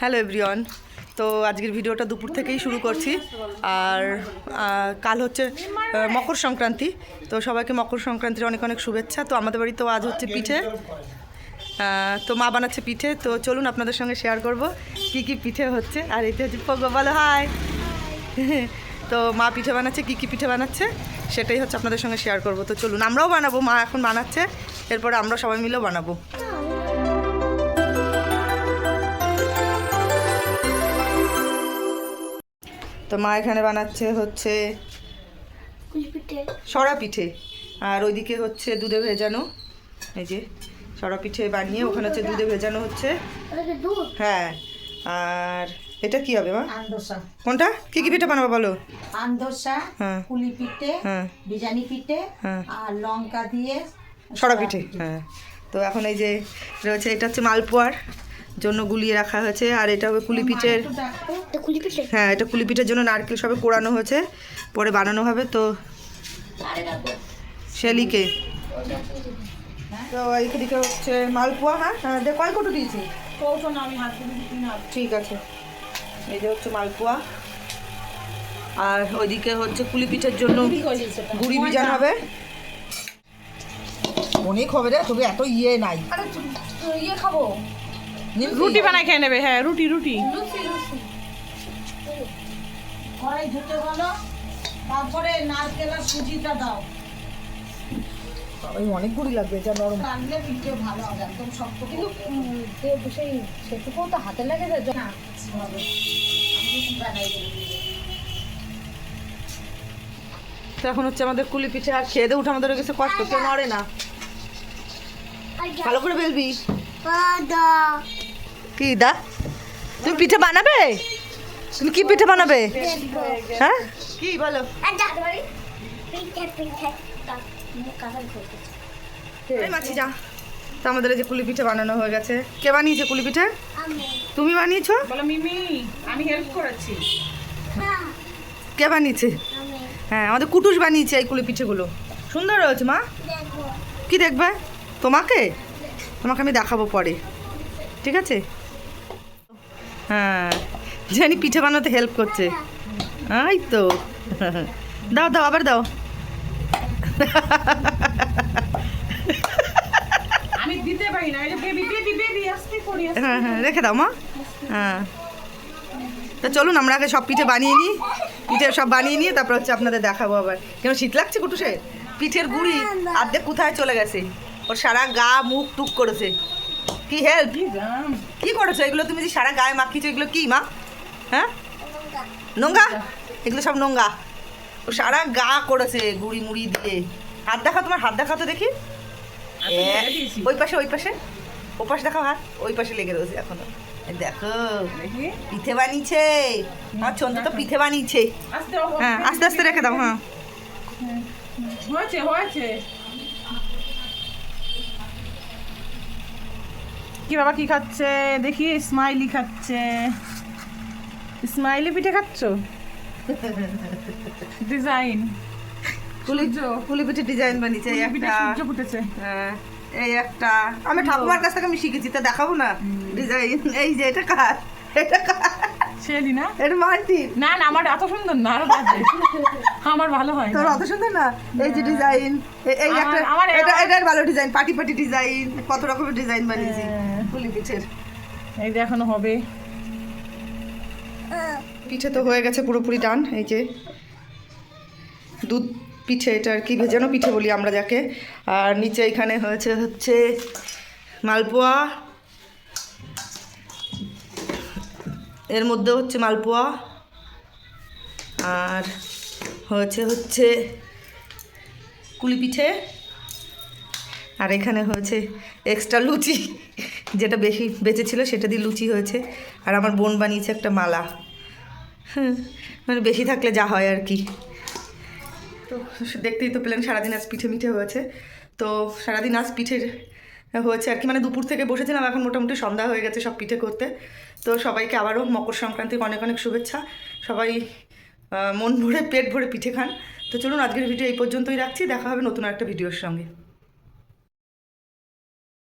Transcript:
Hello everyone. তো আজকের ভিডিওটা দুপুর থেকেই শুরু করছি। আর কাল হচ্ছে মকর সংক্রান্তি। তো সবাইকে মকর সংক্রান্তির অনেক অনেক শুভেচ্ছা। তো আমাদের বাড়ি তো আজ হচ্ছে পিঠে। তো মা বানাচ্ছে পিঠে। তো চলুন আপনাদের সঙ্গে শেয়ার করব কি কি পিঠে হচ্ছে। আর এটা হচ্ছে বলো হাই তো মা পিঠে বানাচ্ছে, কি কি পিঠে বানাচ্ছে, সেটাই হচ্ছে আপনাদের সঙ্গে শেয়ার করব। তো চলুন, আমরাও বানাবো। মা এখন বানাচ্ছে। এরপরে আমরা সবাই মিলেও বানাবো। তো মা এখানে বানাচ্ছে হচ্ছে সরা পিঠে। আর ওইদিকে হচ্ছে দুধে ভেজানো। এই যে সরা পিঠে বানিয়ে ওখানে হচ্ছে দুধে ভেজানো হচ্ছে। হ্যাঁ আর এটা কি হবে মা? আন্দোসা। কোনটা? কি কি পিঠে বানাবো বলো? আন্দোসা হ্যাঁ। কুলি পিঠে হ্যাঁ। বিজানি পিঠে হ্যাঁ। আর লঙ্কা দিয়ে সরা পিঠে হ্যাঁ। তো এখন এই যে রয়েছে এটা হচ্ছে মালপোয়ার জন্য গুলিয়ে রাখা হয়েছে। আর এটা হবে কুলি পিঠের হ্যাঁ এটা কুলি পিঠের জন্য নারকেল সবে কোড়ানো হয়েছে পরে বানানো হবে তো শেলিকে তো এইদিকে হচ্ছে মালপোয়া হ্যাঁ হ্যাঁ দেখ কয় কটু দিয়েছি? কৌটো না আমি হাত দিয়ে দিচ্ছি না ঠিক আছে। এই যে হচ্ছে মালপোয়া। আর ওইদিকে হচ্ছে কুলি পিঠের জন্য গুড়ি বিজান হবে। অনেক হবে রে তবে এত ইয়ে নাই। ইয়ে খাব। রুটি বানাই খেয়ে নেবে হ্যাঁ রুটি রুটি। কড়াই ধুতে বলো তারপরে নারকেল আর সুজিটা দাও। ওই অনেক গুড়ি লাগবে যা নরম। রাখলে পিঠে ভালো হবে একদম শক্ত কিন্তু সেই সেটুকু তো হাতে লাগে যায় না হবে আমি কি বানাই দেবো। তো এখন হচ্ছে আমাদের কুলি পিঠে আর খেয়ে দিয়ে উঠে আমাদের হয়ে গেছে কষ্ট কেউ নড়ে না। ভালো করে বেলবি। কি দা? তুমি পিঠে বানাবে? তুমি কি পিঠে বানাবে? হ্যাঁ? কি বলো? মাছি যা। তো আমাদের এই যে কুলি পিঠে বানানো হয়ে গেছে। কে বানিয়েছে কুলি পিঠে? তুমি বানিয়েছো? বলো মিমি আমি হেল্প করেছি। কে বানিয়েছে? হ্যাঁ আমাদের কুটুস বানিয়েছে এই কুলি পিঠেগুলো। সুন্দর হয়েছে মা। কি দেখবে? তোমাকে? তোমাকে আমি দেখাবো পরে। ঠিক আছে? হ্যাঁ। জানি পিঠে বানাতে হেল্প করছে। এই তো। দাও দাও আবার দাও। আমি দিতে পারি না এই যে বেবি বেবি বেবি আসতে করি আসতে। হ্যাঁ হ্যাঁ রেখে দাও মা। হ্যাঁ। তো চলুন আমরা আগে সব পিঠে বানিয়ে নিই। পিঠে সব বানিয়ে নিয়ে তারপর হচ্ছে আপনাদের দেখাবো আবার। কেন শীত লাগছে কুটুসে? পিঠের গুড়ি আর্ধেক কোথায় চলে গেছে? ওর সারা গা মুখ টুক করেছে। কি হেল্প কি কি করেছ? এগুলো তুমি যে সারা গায়ে মাখিছো এগুলো কি মা? হ্যাঁ? নোংা এগুলো সব নোংা ও সারা গা করেছে গুড়ি মুড়ি দিয়ে। হাত দেখা তোমার হাত দেখা। তো দেখি। ওই পাশে ওই পাশে। ও পাশে দেখাও হাত ওই পাশে লেগে রয়েছে এখনও। দেখো। পিঠে বানিয়েছে। আমার চন্দ্র তো পিঠে বানিয়েছে। হ্যাঁ আস্তে আস্তে রেখে দাও হ্যাঁ। হয়েছে হয়েছে। কি বাবা কি খাচ্ছে? দেখি স্মাইলি খাচ্ছে। স্মাইলি পিঠে খাচ্ছ? ডিজাইন কুলি কুলি পিঠে ডিজাইন বানিয়েছে এই একটা সূর্য ফুটেছে। হ্যাঁ, এই একটা আমি ঠাকুমার কাছ থেকে আমি শিখেছি তা দেখাবো না? ডিজাইন এই যে এটা কার? এটা কার? শেলি না? এটা মাল্টি না না আমার এত সুন্দর না আরও বাজে। আমার ভালো হয় তোর অত সুন্দর না? এই যে ডিজাইন এই একটা আমার- এটা এটার ভালো ডিজাইন পাটি পাটি ডিজাইন কত রকমের ডিজাইন বানিয়েছি হ্যাঁ। পিঠের। এই যে এখনও হবে। পিঠে তো হয়ে গেছে পুরোপুরি টান এই যে। দুধ পিঠে এটা আর কি, ভেজানো পিঠে বলি আমরা যাকে। আর নিচে এখানে হয়েছে, হচ্ছে মালপোয়া। এর মধ্যে হচ্ছে মালপোয়া। আর হয়েছে, হচ্ছে কুলি পিঠে আর এখানে হয়েছে এক্সট্রা লুচি, যেটা বেশি বেঁচে ছিল সেটা দিয়ে লুচি হয়েছে। আর আমার বোন বানিয়েছে একটা মালা। মানে বেশি থাকলে যা হয় আর কি। তো দেখতেই তো পেলেন সারাদিন আজ পিঠে মিঠে হয়েছে। তো সারাদিন আজ পিঠের হয়েছে আর কি। মানে দুপুর থেকে বসেছিলাম, এখন মোটামুটি সন্ধ্যা হয়ে গেছে সব পিঠে করতে। তো সবাইকে আবারও মকর সংক্রান্তির অনেক অনেক শুভেচ্ছা। সবাই মন ভরে পেট ভরে পিঠে খান। তো চলুন আজকের ভিডিও এই পর্যন্তই রাখছি। দেখা হবে নতুন একটা ভিডিওর সঙ্গে।